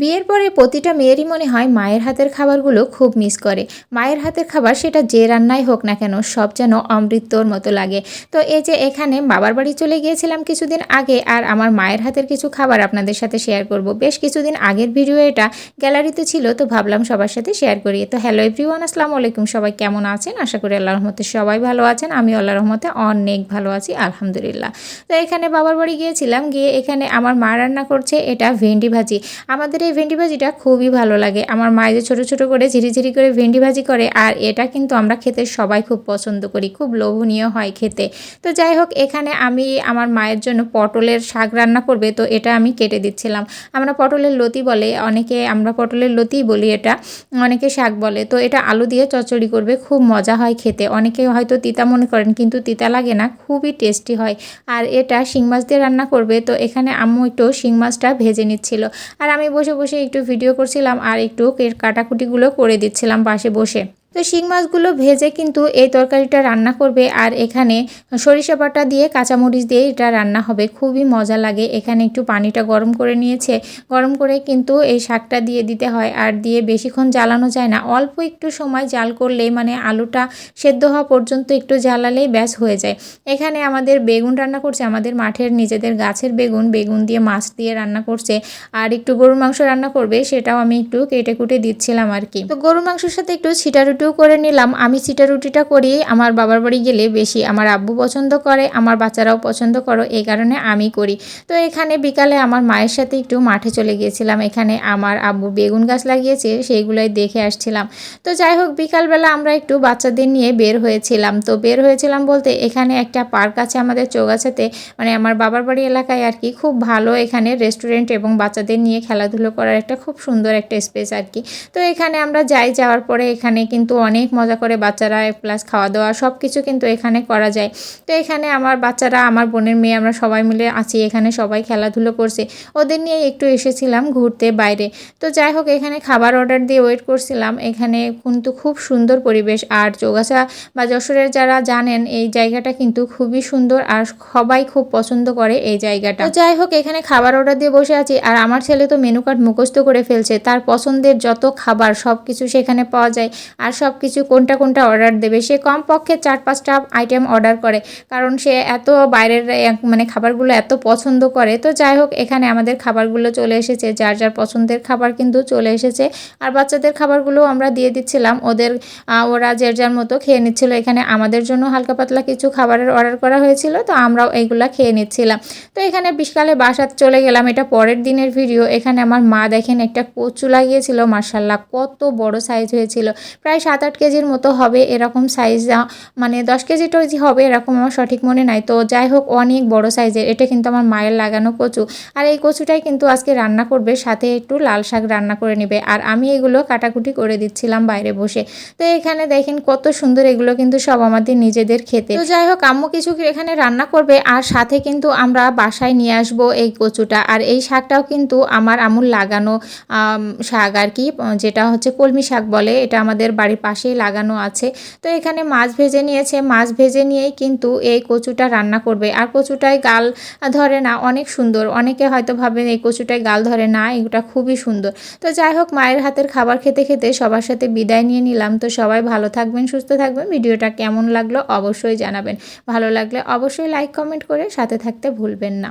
বিয়ের পরে প্রতিটা মেয়েরই মনে হয় মায়ের হাতের খাবারগুলো খুব মিস করে। মায়ের হাতের খাবার সেটা যে রান্নাই হোক না কেন, সব যেন অমৃতর মতো লাগে। তো এই যে এখানে বাবার বাড়ি চলে গিয়েছিলাম কিছুদিন আগে আর আমার মায়ের হাতের কিছু খাবার আপনাদের সাথে শেয়ার করব। বেশ কিছুদিন আগের ভিডিও এটা গ্যালারিতে ছিল, তো ভাবলাম সবার সাথে শেয়ার করি। তো হ্যালো এভরিওয়ান আসসালামু আলাইকুম, সবাই কেমন আছেন? আশা করি আল্লাহ রহমতে সবাই ভালো আছেন। আমি আল্লাহ রহমতে অনেক ভালো আছি, আলহামদুলিল্লাহ। তো এখানে বাবার বাড়ি গিয়েছিলাম, গিয়ে এখানে আমার মা রান্না করছে, এটা ভেন্ডি ভাজি। আমাদের এই ভেন্ডি ভাজিটা খুবই ভালো লাগে। আমার মায়ের যে ছোটো ছোটো করে ঝিরিঝিরি করে ভেন্ডি ভাজি করে আর এটা কিন্তু আমরা খেতে সবাই খুব পছন্দ করি, খুব লোভনীয় হয় খেতে। তো যাই হোক, এখানে আমি আমার মায়ের জন্য পটলের শাক রান্না করবে, তো এটা আমি কেটে দিচ্ছিলাম। আমরা পটলের লতি বলে, অনেকে আমরা পটলের লতিই বলি এটা, অনেকে শাক বলে। তো এটা আলু দিয়ে চচ্চড়ি করবে, খুব মজা হয় খেতে। অনেকে হয়তো তিতা মনে করেন, কিন্তু তিতা লাগে না, খুবই টেস্টি হয়। আর এটা শিং মাছ দিয়ে রান্না করবে, তো এখানে আম্মু একটু শিং মাছটা ভেজে নিচ্ছিল। আর আমি বসে বসে একটু ভিডিও করছিলাম আর একটু কাটাকুটিগুলো করে দিচ্ছিলাম পাশে বসে। তো শিং মাছগুলো ভেজে কিন্তু এই তরকারিটা রান্না করবে আর এখানে সরিষা বাটা দিয়ে কাঁচামরিচ দিয়ে এটা রান্না হবে। খুবই মজা লাগে। এখানে একটু পানিটা গরম করে নিয়েছে। গরম করে কিন্তু এই শাকটা দিয়ে দিতে হয় আর দিয়ে বেশিক্ষণ জ্বালানো যায় না। অল্প একটু সময় জাল করলেই মানে আলুটা সেদ্ধ হওয়া পর্যন্ত একটু জ্বালালেই ব্যাস হয়ে যায়। এখানে আমাদের বেগুন রান্না করছে। আমাদের মাঠের নিজেদের গাছের বেগুন। বেগুন দিয়ে মাছ দিয়ে রান্না করছে। আর একটু গরুর মাংস রান্না করবে। সেটাও আমি একটু কেটে কুটে দিচ্ছিলাম আর কি। তো গরুর মাংসের সাথে একটু ছিটারুটি রুটিও করে নিলাম। আমি চিটা রুটিটা করি, আমার বাবার বাড়ি গেলে বেশি। আমার আব্বু পছন্দ করে, আমার বাচ্চারাও পছন্দ করো, এই কারণে আমি করি। তো এখানে বিকালে আমার মায়ের সাথে একটু মাঠে চলে গিয়েছিলাম। এখানে আমার আব্বু বেগুন গাছ লাগিয়েছে, সেইগুলোই দেখে আসছিলাম। তো যাই হোক, বিকালবেলা আমরা একটু বাচ্চাদের নিয়ে বের হয়েছিলাম। তো বের হয়েছিলাম বলতে এখানে একটা পার্ক আছে আমাদের চৌগাছাতে। মানে আমার বাবার বাড়ি এলাকায় আর কি। খুব ভালো এখানে রেস্টুরেন্ট এবং বাচ্চাদের নিয়ে খেলাধুলো করার একটা খুব সুন্দর একটা স্পেস আর কি। তো এখানে আমরা যাই, যাওয়ার পরে এখানে কিন্তু অনেক মজা করে বাচ্চারা প্লাস খাওয়া দাওয়া সব কিছু কিন্তু এখানে করা যায়। তো এখানে আমার বাচ্চারা, আমার বোনের মেয়ে আমরা সবাই মিলে আছি, এখানে সবাই খেলাধুলো করছে। ওদের নিয়ে একটু এসেছিলাম ঘুরতে বাইরে। তো যাই হোক, এখানে খাবার অর্ডার দিয়ে ওয়েট করছিলাম। এখানে কিন্তু খুব সুন্দর পরিবেশ। আর চৌগাছা বা যশোরের যারা জানেন, এই জায়গাটা কিন্তু খুবই সুন্দর আর সবাই খুব পছন্দ করে এই জায়গাটা। তো যাই হোক, এখানে খাবার অর্ডার দিয়ে বসে আছি। আর আমার ছেলে তো মেনু কার্ড মুখস্থ করে ফেলছে। তার পছন্দের যত খাবার সব কিছু সেখানে পাওয়া যায়। আর সব কিছু কোনটা কোনটা অর্ডার দেবে, সে কমপক্ষে চার পাঁচটা আইটেম অর্ডার করে। কারণ সে এত বাইরের মানে খাবারগুলো এত পছন্দ করে। তো যাই হোক, এখানে আমাদের খাবারগুলো চলে এসেছে। যার যার পছন্দের খাবার কিন্তু চলে এসেছে। আর বাচ্চাদের খাবারগুলো আমরা দিয়ে দিচ্ছিলাম। ওদের ওরা যে যার মতো খেয়ে নিচ্ছিল। এখানে আমাদের জন্য হালকা পাতলা কিছু খাবারের অর্ডার করা হয়েছিল। তো আমরাও এইগুলা খেয়ে নিচ্ছিলাম। তো এখানে বিশকালে বাসাত চলে গেলাম। এটা পরের দিনের ভিডিও। এখানে আমার মা দেখেন একটা কচু লাগিয়েছিল। মার্শাল্লাহ কত বড় সাইজ হয়েছিল। প্রায় সাত আট কেজির মতো হবে এরকম সাইজ মানে দশ কেজি টজি হবে এরকম আমার সঠিক মনে নাই। তো যাই হোক, অনেক বড় সাইজের এটা কিন্তু আমার মায়ের লাগানো কচু। আর এই কচুটাই কিন্তু আজকে রান্না করবে, সাথে একটু লাল শাক রান্না করে নেবে। আর আমি এগুলো কাটাকুটি করে দিচ্ছিলাম বাইরে বসে। তো এখানে দেখেন কত সুন্দর এগুলো কিন্তু সব আমাদের নিজেদের খেতে। তো যাই হোক, আম্মু কিছু এখানে রান্না করবে, আর সাথে কিন্তু আমরা বাসায় নিয়ে আসব এই কচুটা। আর এই শাকটাও কিন্তু আমার আমুল লাগানো শাক আর কি, যেটা হচ্ছে কলমি শাক বলে, এটা আমাদের বাড়ির পাশেই লাগানো আছে। তো এখানে মাছ ভেজে নিয়েছে। মাছ ভেজে নিয়েই কিন্তু এই কচুটা রান্না করবে। আর কচুটায় গাল ধরে না, অনেক সুন্দর। অনেকে হয়তো ভাবেন এই কচুটায় গাল ধরে না, এগুটা খুবই সুন্দর। তো যাই হোক, মায়ের হাতের খাবার খেতে খেতে সবার সাথে বিদায় নিয়ে নিলাম। তো সবাই ভালো থাকবেন, সুস্থ থাকবেন। ভিডিওটা কেমন লাগল অবশ্যই জানাবেন। ভালো লাগলে অবশ্যই লাইক, কমেন্ট করে সাথে থাকতে ভুলবেন না।